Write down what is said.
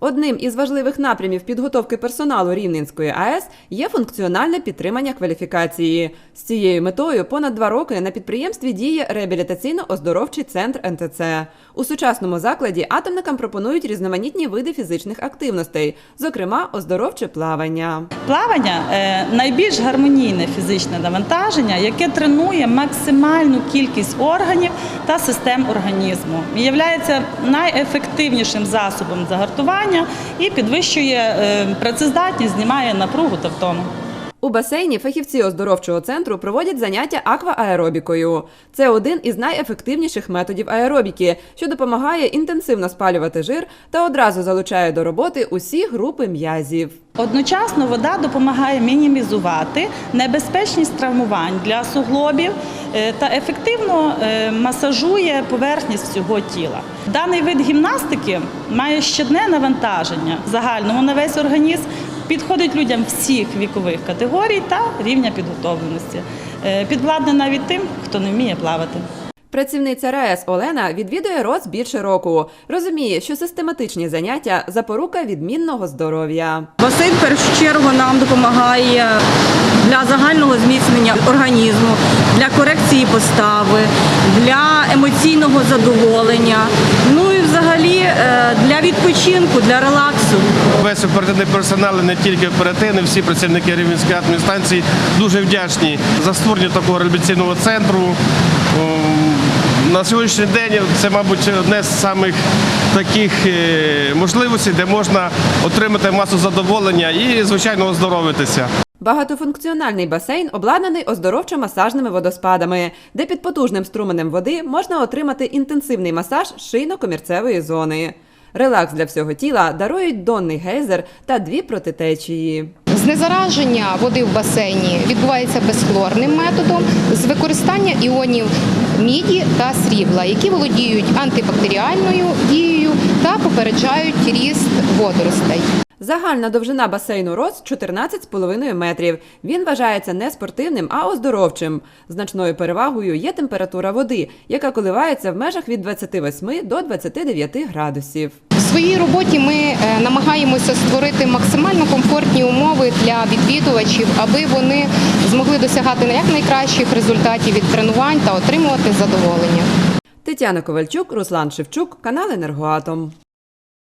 Одним із важливих напрямів підготовки персоналу Рівненської АЕС є функціональне підтримання кваліфікації. З цією метою понад два роки на підприємстві діє реабілітаційно-оздоровчий центр НТЦ. У сучасному закладі атомникам пропонують різноманітні види фізичних активностей, зокрема оздоровче плавання. Плавання е, найбільш гармонійне фізичне навантаження, яке тренує максимальну кількість органів та систем організму. Є найефективнішим засобом загартування і підвищує е, працездатність, знімає напругу та втому. У басейні фахівці оздоровчого центру проводять заняття аквааеробікою. Це один із найефективніших методів аеробіки, що допомагає інтенсивно спалювати жир та одразу залучає до роботи усі групи м'язів. Одночасно вода допомагає мінімізувати небезпечність травмувань для суглобів е, та ефективно е, масажує поверхність всього тіла. Даний вид гімнастики має щодне навантаження загальному на весь організм, підходить людям всіх вікових категорій та рівня підготовленості. Е, Підвладне навіть тим, хто не вміє плавати. Працівниця РаЕС Олена відвідує РОЦ більше року. Розуміє, що систематичні заняття запорука відмінного здоров'я. Басейн в першу чергу нам допомагає для загального зміцнення організму, для корекції постави, для емоційного задоволення. Ну і взагалі е, для відпочинку, для релаксу. Весь оперативний персонал, і не тільки оперативний, всі працівники Рівненської адміністрації дуже вдячні за створення такого реабілітаційного центру. На сьогоднішній день це, мабуть, одне з самих таких е, можливостей, де можна отримати масу задоволення і, звичайно, оздоровитися. Багатофункціональний басейн обладнаний оздоровчо-масажними водоспадами, де під потужним струменем води можна отримати інтенсивний масаж шийно-комірцевої зони. Релакс для всього тіла дарують донний гейзер та дві протитечії. Знезараження води в басейні відбувається безхлорним методом з використання іонів міді та срібла, які володіють антибактеріальною дією та попереджають ріст водоростей. Загальна довжина басейну РОС 14,5 метрів. Він вважається не спортивним, а оздоровчим. Значною перевагою є температура води, яка коливається в межах від 28 до 29 градусів. Своїй роботі ми е, намагаємося створити максимально комфортні умови для відвідувачів, аби вони змогли досягати якнайкращих результатів від тренувань та отримувати задоволення. Тетяна Ковальчук, Руслан Шевчук, канал Енергоатом.